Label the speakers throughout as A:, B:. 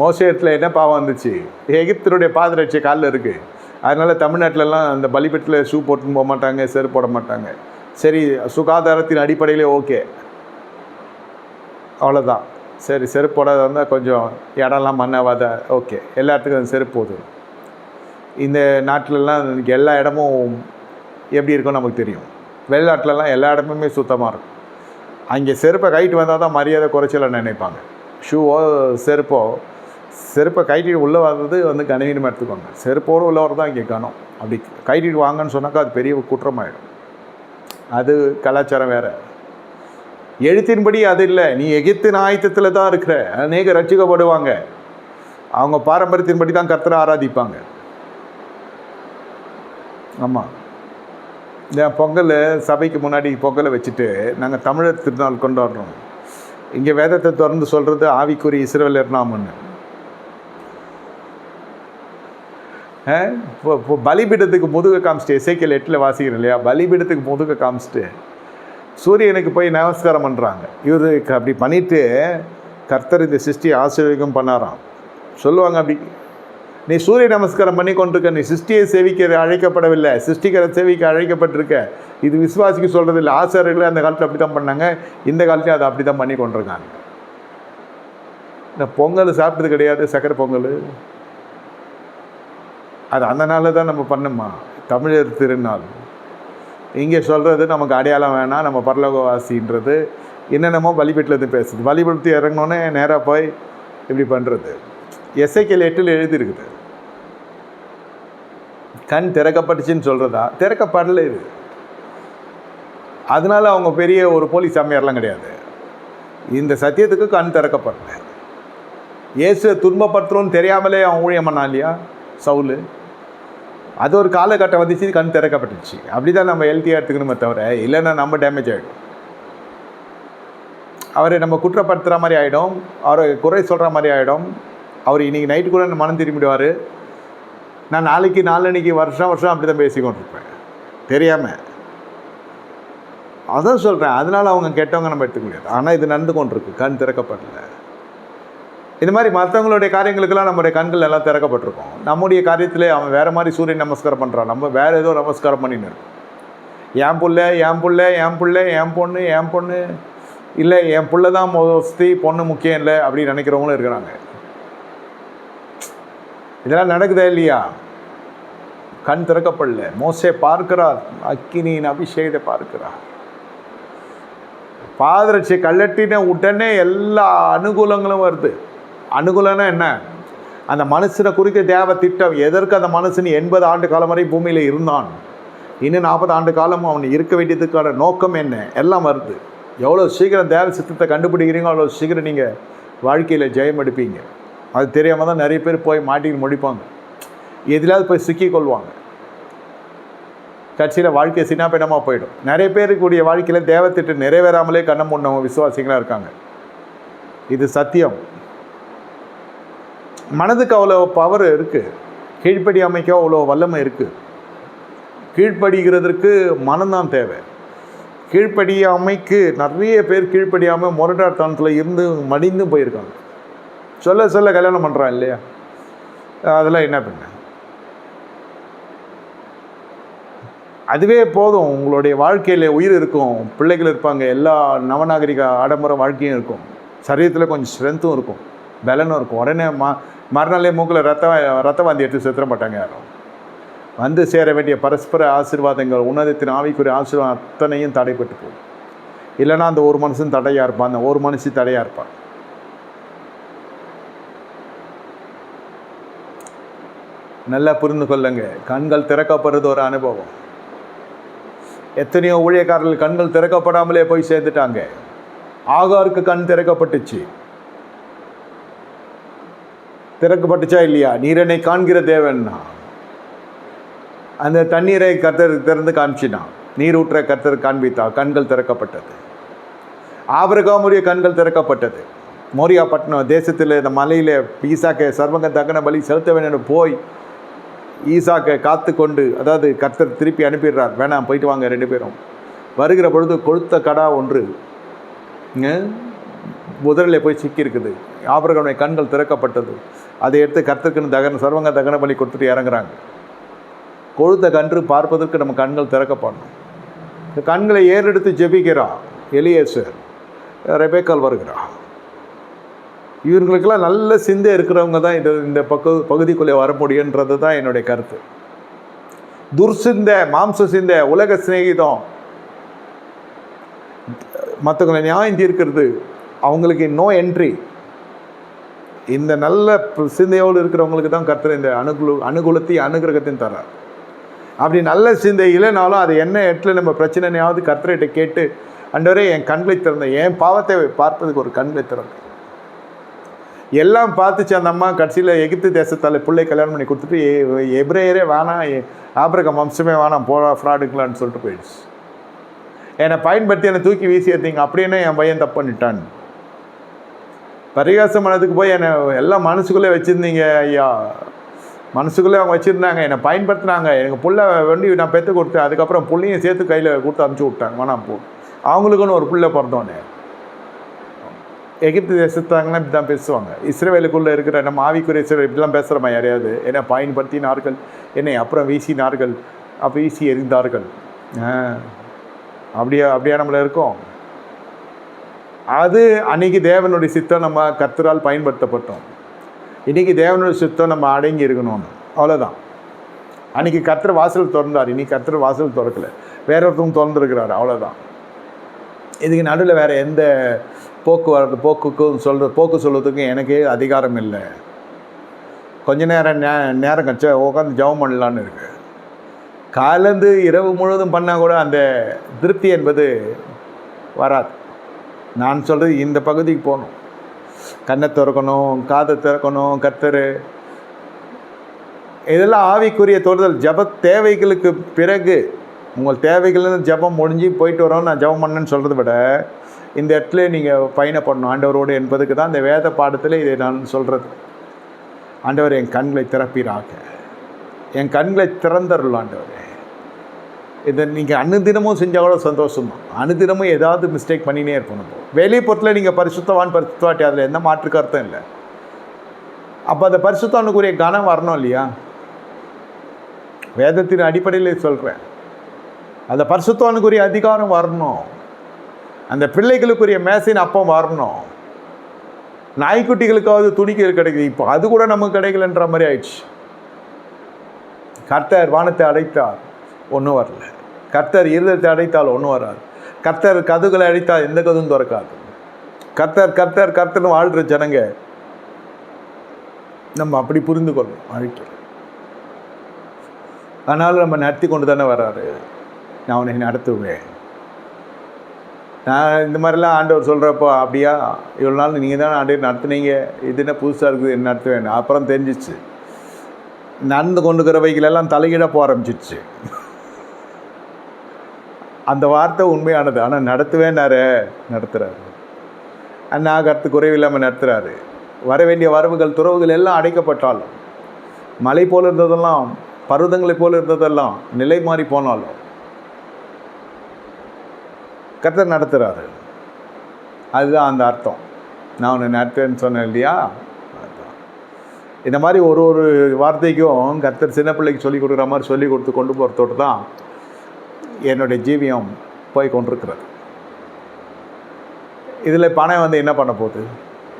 A: மோசத்தில் என்ன பாவம் வந்துச்சு? எகிப்தருடைய பாதரட்சி காலில் இருக்குது அதனால் தமிழ்நாட்டிலலாம் அந்த பலிபெட்டில் ஷூ போட்டுன்னு போக மாட்டாங்க செருப்பு போட மாட்டாங்க. சரி சுகாதாரத்தின் அடிப்படையிலே ஓகே. அவ்வளோதான் சரி செருப்பு போடாத வந்தால் கொஞ்சம் இடம்லாம் மண்ணாவாத. ஓகே. எல்லா இடத்துக்கும் அந்த செருப்பு போதும். இந்த நாட்டிலலாம் எல்லா இடமும் எப்படி இருக்கும்னு நமக்கு தெரியும். வெளிநாட்டிலலாம் எல்லா இடமுமே சுத்தமாக இருக்கும். அங்கே செருப்பை கைட்டு வந்தால் தான் மரியாதை குறைச்சல நினைப்பாங்க. ஷூவோ செருப்போ செருப்பை கைட்டிட்டு உள்ளே வர்றது வந்து கனவீனமாக எடுத்துக்கோங்க. செருப்போடு உள்ளவர் தான் இங்கே காணும். அப்படி கைட்டிட்டு வாங்கன்னு சொன்னாக்கா அது பெரிய குற்றமாயிடும். அது கலாச்சாரம் வேறு. எழுத்தின்படி அது இல்லை. நீ எகிப்தின் ஆயத்தத்தில் தான் இருக்கிற. அநேக ரட்சிக்கப்படுவாங்க. அவங்க பாரம்பரியத்தின்படி தான் கர்த்தரை ஆராதிப்பாங்க. ஆமாம் ஏன் பொங்கல் சபைக்கு முன்னாடி பொங்கலை வச்சுட்டு நாங்கள் தமிழர் திருநாள் கொண்டாடுறோம். இங்கே வேதத்தை திறந்து சொல்கிறது ஆவிக்குறி இஸ்ரவேலர் நாமன்னு ஆ? இப்போ இப்போ பலிபீடத்துக்கு முதுக காமிச்சிட்டு. சேக்கல் எட்டில் வாசிக்கிறோம் இல்லையா? பலிபீடத்துக்கு முதுக காமிச்சிட்டு. சூரியனுக்கு போய் நமஸ்காரம் பண்ணுறாங்க இவருக்கு அப்படி பண்ணிவிட்டு கர்த்தர் இந்த சிருஷ்டி ஆசீர்வதிக்கும் பண்ணாராம். சொல்லுவாங்க அப்படி. நீ சூரிய நமஸ்காரம் பண்ணி கொண்டிருக்க நீ சிருஷ்டியை சேவிக்க அழைக்கப்படவில்லை. சிருஷ்டிகரை சேவிக்க அழைக்கப்பட்டிருக்க. இது விசுவாசிக்கு சொல்கிறது இல்லை ஆசிரியர்கள் அந்த காலத்தில் அப்படி தான் பண்ணாங்க. இந்த காலத்தையும் அதை அப்படி தான் பண்ணி கொண்டிருக்காங்க. இந்த பொங்கல் சாப்பிட்டது கிடையாது சக்கரை பொங்கல். அது அந்த நாளில் தான் நம்ம பண்ணுமா? தமிழர் திருநாள். இங்கே சொல்கிறது நமக்கு அடையாளம் வேணாம் நம்ம பரலோகவாசின்றது. என்னென்னமோ வழிபட்டுலேருந்து பேசுது. வழிபடுத்தி இறங்கினோன்னே நேராக போய் இப்படி பண்ணுறது எஸ்ஐக்கியல் எட்டில் எழுதியிருக்குது. கண் திறக்கப்பட்டுச்சுன்னு சொல்கிறதா திறக்கப்படலை இது. அதனால அவங்க பெரிய ஒரு போலீஸ் சாமியார்லாம் கிடையாது. இந்த சத்தியத்துக்கு கண் திறக்கப்படல. இயேசுவை துன்பப்படுத்துகிறோன்னு தெரியாமலே அவன் ஊழியம் பண்ணான் இல்லையா? சவுலு? அது ஒரு காலகட்டம் வந்துச்சு கண் திறக்கப்பட்டுச்சு. அப்படி தான் நம்ம ஹெல்த்தியாக எடுத்துக்கணுமே தவிர இல்லைன்னா நம்ம டேமேஜ் ஆகிடும் அவரை நம்ம குற்றப்படுத்துகிற மாதிரி ஆகிடும் அவரை குறை சொல்கிற மாதிரி ஆகிடும் அவர் இன்றைக்கி நைட்டு கூட மனம் திரும்பிடுவார். நான் நாளைக்கு நாளன்னைக்கு வருஷம் வருஷம் அப்படி தான் பேசிக்கொண்டிருப்பேன். தெரியாமல் அதான் சொல்கிறேன் அதனால் அவங்க கெட்டவங்க நம்ம எடுத்துக்க முடியாது. ஆனால் இது நடந்து கொண்டிருக்கு. கண் திறக்கப்படலை. இந்த மாதிரி மற்றவங்களுடைய காரியங்களுக்கெல்லாம் நம்முடைய கண்கள் எல்லாம் திறக்கப்பட்டிருக்கும். நம்முடைய காரியத்திலே அவன் வேறு மாதிரி சூரியன் நமஸ்காரம் பண்ணுறான் நம்ம வேறு ஏதோ நமஸ்காரம் பண்ணின்னு என் புள்ள என் புள்ள என் புள்ள என் பொண்ணு என் பொண்ணு. இல்லை என் புள்ள தான் மோஸ்தி பொண்ணு முக்கியம் இல்லை அப்படின்னு நினைக்கிறவங்களும் இருக்கிறாங்க. இதெல்லாம் நடக்குதா இல்லையா? கண் திறக்கப்படல. மோசே பார்க்கிறார். அக்கினியின் அபிஷேகத்தை பார்க்கிறார். பாதரட்சி கல்லட்டின உடனே எல்லா அனுகூலங்களும் வருது. அனுகூலம்னா என்ன? அந்த மனுஷனை குறித்த தேவ திட்டம் எதற்கு அந்த மனுஷன் எண்பது ஆண்டு காலம் வரை பூமியில் இருந்தான்? இன்னும் நாற்பது ஆண்டு காலம் அவன் இருக்க வேண்டியதுக்கான நோக்கம் என்ன? எல்லாம் வருது. எவ்வளோ சீக்கிரம் தேவ சித்தத்தை கண்டுபிடிக்கிறீங்களோ அவ்வளோ சீக்கிரம் நீங்கள் வாழ்க்கையில் ஜெயம் எடுப்பீங்க. அது தெரியாமல் தான் நிறைய பேர் போய் மாட்டிக்கிட்டு முடிப்பாங்க. எதிலாவது போய் சிக்கிக் கொள்வாங்க. கட்சியில் வாழ்க்கை சின்னாபினமாக போயிடும். நிறைய பேருக்குடைய வாழ்க்கையில் தேவத்திட்டம் நிறைவேறாமலே கண்ணம் முன்னவங்க விசுவாசிகளாக இருக்காங்க. இது சத்தியம். மனதுக்கு அவ்வளோ பவர் இருக்குது கீழ்ப்படி அமைக்க அவ்வளோ வல்லமை இருக்குது கீழ்ப்படிகிறதுக்கு மனம்தான் தேவை. கீழ்ப்படியாமைக்கு நிறைய பேர் கீழ்ப்படியாமல் முரட்டாத்தனத்தில் இருந்து மடிந்து போயிருக்காங்க. சொல்ல சொல்ல கல்யாணம் பண்ணுறான் இல்லையா? அதெல்லாம் என்ன பண்ண? அதுவே போதும். உங்களுடைய வாழ்க்கையில் உயிர் இருக்கும். பிள்ளைகள் இருப்பாங்க. எல்லா நவநாகரிக ஆடம்பர வாழ்க்கையும் இருக்கும். சரீரத்தில் கொஞ்சம் ஸ்ட்ரென்த்தும் இருக்கும். பலனும் இருக்கும். உடனே மா மறுநாளே மூக்கில் ரத்த ரத்த வாந்தி எடுத்து செத்துற மாட்டாங்க யாரும். வந்து சேர வேண்டிய பரஸ்பர ஆசீர்வாதங்கள் உன்னதத்தின் ஆவிக்குரிய ஆசீர்வாதம் அத்தனையும் தடைப்பட்டு போகும். இல்லைன்னா அந்த ஒரு மனுஷன் தடையாக இருப்பான் அந்த ஒரு மனுஷி தடையாக இருப்பான். நல்லா புரிந்து கொள்ளுங்க. கண்கள் திறக்கப்படுறது ஒரு அனுபவம். எத்தனையோ ஊழியக்காரர்கள் கண்கள் திறக்கப்படாமலே போய் சேர்ந்துட்டாங்க. ஆகாருக்கு கண் திறக்கப்பட்டுச்சு. திறக்கப்பட்டுச்சா இல்லையா? நீரனை காண்கிற தேவன்னா அந்த தண்ணீரை கத்தர் திறந்து காமிச்சினான் நீர் ஊற்ற கத்தர் காண்பித்தா கண்கள் திறக்கப்பட்டது. ஆபிரகாமுடைய கண்கள் திறக்கப்பட்டது. மோரியா பட்டணம் தேசத்தில் இந்த மலையில் ஈசாக்கை சர்வங்க தகன பலி செலுத்த வேண்டும் போய் ஈசாக்கை காத்து கொண்டு அதாவது கர்த்தர் திருப்பி அனுப்பிடுறார். வேணாம் போயிட்டு வாங்க ரெண்டு பேரும். வருகிற பொழுது கொளுத்த கடா ஒன்று. இங்க முதலில் போய் சிக்கியிருக்குது. ஆபரகனுடைய கண்கள் திறக்கப்பட்டது. அதை எடுத்து கர்த்தருக்குன்னு தகன சர்வங்க தகன பலி கொடுத்துட்டு இறங்குறாங்க. கொழுத்த கன்று பார்ப்பதற்கு நம்ம கண்கள் திறக்கப்படணும். இந்த கண்களை ஏறெடுத்து ஜெபிக்கிறா. எலியேசர் ரெபேக்கால் வருகிறா. இவங்களுக்கெல்லாம் நல்ல சிந்தை இருக்கிறவங்க தான் இந்த இந்த பக்க பகுதிக்குள்ளே வர முடியுன்றது தான் என்னுடைய கருத்து. துர்சிந்த மாம்ச சிந்தை உலக சிநேகிதம். மற்றவங்களை நியாயம் தீர்க்கிறது. அவங்களுக்கு நோ என்ட்ரி இந்த நல்ல சிந்தையோடு இருக்கிறவங்களுக்கு தான் கர்த்தர் இந்த அனுகுல அனுகூலத்தையும் அனுகிரகத்தையும் தரார் அப்படி நல்ல சிந்தை இல்லைனாலும் அது என்ன இடத்துல நம்ம பிரச்சனையாவது கர்த்தர்கிட்ட கேட்டு அண்டவரே என் கண்களை திறந்த என் பாவத்தை பார்ப்பதுக்கு ஒரு கண்களை திறந்த. எல்லாம் பார்த்துச்சு அந்த அம்மா கடைசியில் எகிப்து தேசத்தால் பிள்ளை கல்யாணம் பண்ணி கொடுத்துட்டு எப்ரேயரே வேணாம் எ- வம்சமே வேணாம் போடா ஃப்ராடுக்கலான்னு சொல்லிட்டு போயிடுச்சு. என்னை பயன்படுத்தி என்னை தூக்கி வீசி எடுத்தீங்க அப்படின்னா என் பையன் தப்பு பண்ணிட்டான்? பரிகாசம் பண்ணதுக்கு போய் என்னை எல்லாம் மனசுக்குள்ளே வச்சுருந்தீங்க ஐயா. மனசுக்குள்ளே அவங்க வச்சுருந்தாங்க. என்னை பயன்படுத்தினாங்க. எனக்கு புள்ள வண்டி நான் பெற்று கொடுத்தேன். அதுக்கப்புறம் புள்ளையும் சேர்த்து கையில் கொடுத்து அனுப்பிச்சி விட்டாங்க. வேணாம் போ. அவங்களுக்குன்னு ஒரு புள்ள பிறந்தோன்னே எகிப்து தேசத்தாங்கன்னா இப்படி தான் பேசுவாங்க. இஸ்ரேவேலுக்குள்ளே இருக்கிற நம்ம ஆவிக்குரிய இஸ்ரேல் இப்படிலாம் பேசுகிறோமா யாரையாவது? என்னை பயன்படுத்தினார்கள். என்னை அப்புறம் வீசினார்கள். அப்போ வீசி எரிந்தார்கள் ஆ, அப்படியா அப்படியா நம்மள இருக்கோம்? அது அன்னைக்கு தேவனுடைய சித்தம் நம்ம கர்த்தரால் பயன்படுத்தப்பட்டோம். இன்றைக்கி தேவனுடைய சித்தம் நம்ம அடங்கி இருக்கணும்னு. அவ்வளோதான் அன்றைக்கி கர்த்தர் வாசல் திறந்தார். இனி கர்த்தர் வாசல் திறக்கல. வேற ஒருத்தவங்க திறந்துருக்கிறாரு. அவ்வளோதான் இதுக்கு நடுவில் வேறு எந்த போக்குவரத்து போக்குக்கும் சொல்கிற போக்கு சொல்கிறதுக்கும் எனக்கு அதிகாரம் இல்லை. கொஞ்ச நேரம் நே நேரம் கழிச்சா உட்காந்து ஜெபம் பண்ணலான்னு இருக்குது காலேந்து இரவு முழுவதும் பண்ணால் கூட அந்த திருப்தி என்பது வராது. நான் சொல்கிறது இந்த பகுதிக்கு போகணும். கண்ணை திறக்கணும் காதை திறக்கணும் கத்தர். இதெல்லாம் ஆவிக்குரிய தொடுதல் ஜப தேவைகளுக்கு பிறகு உங்கள் தேவைகள்லேருந்து ஜபம் முடிஞ்சு போயிட்டு வரோம் நான் ஜபம் பண்ணேன்னு சொல்கிறத விட இந்த இடத்துல நீங்கள் பயணப்படணும் ஆண்டவரோடு என்பதுக்கு தான் இந்த வேத பாடத்தில் இதை நான் சொல்கிறது ஆண்டவர் என் கண்களை திறப்பீராக. என் கண்களை திறந்தருள் ஆண்டவர். இதை நீங்கள் அனுதினமும் செஞ்சால் கூட சந்தோஷம். தான் அனுதினமும் ஏதாவது மிஸ்டேக் பண்ணினே இருக்கணும் வெளியே பொறுத்தில் நீங்கள் பரிசுத்தவான் பரிசுத்தவாட்டி அதில் எந்த மாற்று கருத்தும் இல்லை. அப்போ அந்த பரிசுத்தானுக்குரிய கனம் வரணும் இல்லையா? வேதத்தின் அடிப்படையில் சொல்கிறேன் அந்த பரிசுத்தானுக்குரிய அதிகாரம் வரணும். அந்த பிள்ளைகளுக்குரிய மேசின் அப்பம் வரணும். நாய்க்குட்டிகளுக்காவது துணிக்கிறது கிடைக்குது. இப்போ அது கூட நமக்கு கிடைக்கலன்ற மாதிரி ஆயிடுச்சு. கர்த்தர் வானத்தை அடைத்தார். ஒன்றும் வரல. கர்த்தர் இருதத்தை அடைத்தால் ஒன்றும் வராது. கர்த்தர் கதுகளை அடைத்தால் எந்த கதுவும் திறக்காது. கர்த்தர் கர்த்தர் கர்த்தர்னு வாழ்கிற ஜனங்க நம்ம அப்படி புரிந்து கொள்ளணும் வாழ்க்கை அதனால் நம்ம நடத்தி கொண்டு தானே வர்றாரு நான் உன்னை நடத்துவேன். நான் இந்த மாதிரிலாம் ஆண்டவர் சொல்கிறப்போ அப்படியா? இவ்வளோ நாள் நீங்கள் தான் ஆண்டவர் நடத்துனீங்க. இது என்ன புதுசாக இருக்குது? என்ன நடத்துவேன் அப்புறம் தெரிஞ்சிச்சு. நடந்து கொண்டுக்கிற வைகளெல்லாம் தலையிட போக ஆரம்பிச்சிடுச்சு அந்த வார்த்தை உண்மையானது. ஆனால் நடத்துவேன்னாரு நடத்துகிறாரு அண்ணாகரத்து குறைவில்லாமல் நடத்துகிறாரு வர வேண்டிய வரவுகள் துறவுகள் எல்லாம் அடைக்கப்பட்டாலும் மலை போல் இருந்ததெல்லாம் பருவதங்களை போல் இருந்ததெல்லாம் நிலை மாறி போனாலும் கர்த்தர் நடத்துகிறாரு அதுதான் அந்த அர்த்தம். நான் உன்னை நடத்துவேன்னு சொன்னேன் இல்லையா? இந்த மாதிரி ஒரு ஒரு வார்த்தைக்கும் கர்த்தர் சின்ன பிள்ளைக்கு சொல்லி கொடுக்குற மாதிரி சொல்லி கொடுத்து கொண்டு போகிறதோடு தான் என்னுடைய ஜீவியம் போய் கொண்டிருக்கிறது. இதில் பணம் வந்து என்ன பண்ண போகுது?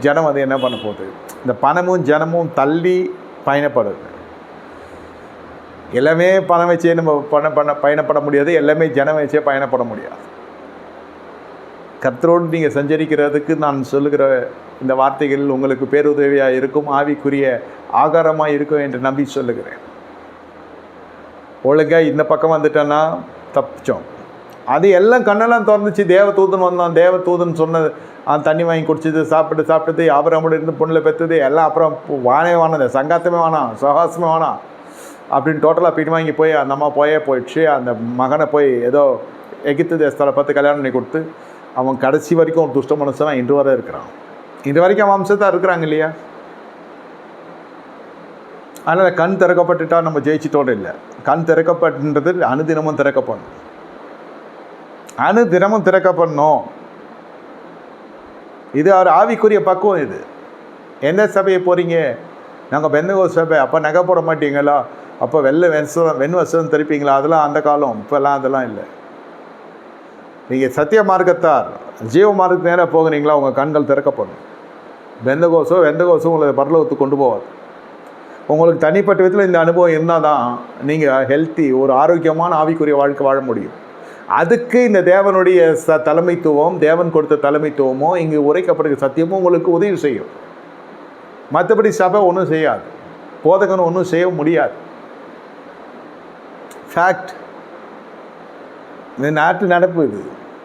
A: ஜனம் வந்து என்ன பண்ண போகுது? இந்த பணமும் ஜனமும் தள்ளி பயணப்படுது. எல்லாமே பணம் வச்சே நம்ம பண்ண பண்ண பயணப்பட முடியாது. எல்லாமே ஜனம் வச்சே பயணப்பட முடியாது. கர்த்தரோடு நீங்கள் சஞ்சரிக்கிறதுக்கு நான் சொல்லுகிற இந்த வார்த்தைகள் உங்களுக்கு பேருதவியாக இருக்கும். ஆவிக்குரிய ஆகாரமாக இருக்கும் என்று நம்பி சொல்லுகிறேன். ஒழுங்காக இந்த பக்கம் வந்துட்டேன்னா தப்பிச்சோம். அது எல்லாம் கண்ணெல்லாம் திறந்துச்சு. தேவ தூதன் வந்தான். தேவ தூதன் சொன்னது அவன் தண்ணி வாங்கி குடிச்சது சாப்பிட்டு சாப்பிட்டது ஆபரமோடு இருந்து பொண்ணில் பெற்றது எல்லாம் அப்புறம் வானே வானது சங்காத்தமே வேணாம் சகாசமே வேணாம் அப்படின்னு டோட்டலாக பின் வாங்கி போய் அந்த அம்மா போயே போயிடுச்சு. அந்த மகனை போய் ஏதோ எகித்து தேசத்தில் பார்த்து கல்யாணம் பண்ணி கொடுத்து அவன் கடைசி வரைக்கும் ஒரு துஷ்ட மனுஷனாக இன்று வரை இருக்கிறான். இன்று வரைக்கும் அவன் வம்சத்தான் இருக்கிறாங்க இல்லையா? அதனால் கண் திறக்கப்பட்டுட்டால் நம்ம ஜெயிச்சிட்டோடு இல்லை கண் திறக்கப்பட்டுன்றது அனுதினமும் திறக்கப்படணும். அணுதினமும் திறக்கப்படணும். இது ஒரு ஆவிக்குரிய பக்குவம் இது. எந்த சபையை போகிறீங்க நாங்கள் பெந்தகோ சபை. அப்போ நகை போட மாட்டீங்களா? அப்போ வெள்ளை வெசம் வெண் வசம் தெரிப்பீங்களா அதெல்லாம் அந்த காலம். இப்போல்லாம் அதெல்லாம் இல்லை. நீங்கள் சத்திய மார்க்கத்தார் ஜீவ மார்க்கத்து நேராக போகிறீங்களா? உங்கள் கண்கள் திறக்கப்படும் வெந்தகோசோ வெந்தகோசோ உங்களை பரலோகத்துக்கு கொண்டு போவாது உங்களுக்கு தனிப்பட்ட விதத்தில் இந்த அனுபவம் இருந்தால் தான் நீங்கள் ஹெல்த்தி ஒரு ஆரோக்கியமான ஆவிக்குரிய வாழ்க்கை வாழ முடியும். அதுக்கு இந்த தேவனுடைய ச தலைமைத்துவம் தேவன் கொடுத்த தலைமைத்துவமோ இங்கு உரைக்கப்படுகிற சத்தியமும் உங்களுக்கு உதவி செய்யும். மற்றபடி சபை ஒன்றும் செய்யாது. போதகன் ஒன்றும் செய்ய முடியாது. ஃபேக்ட் இந்த நாட்டு நடப்பு இது.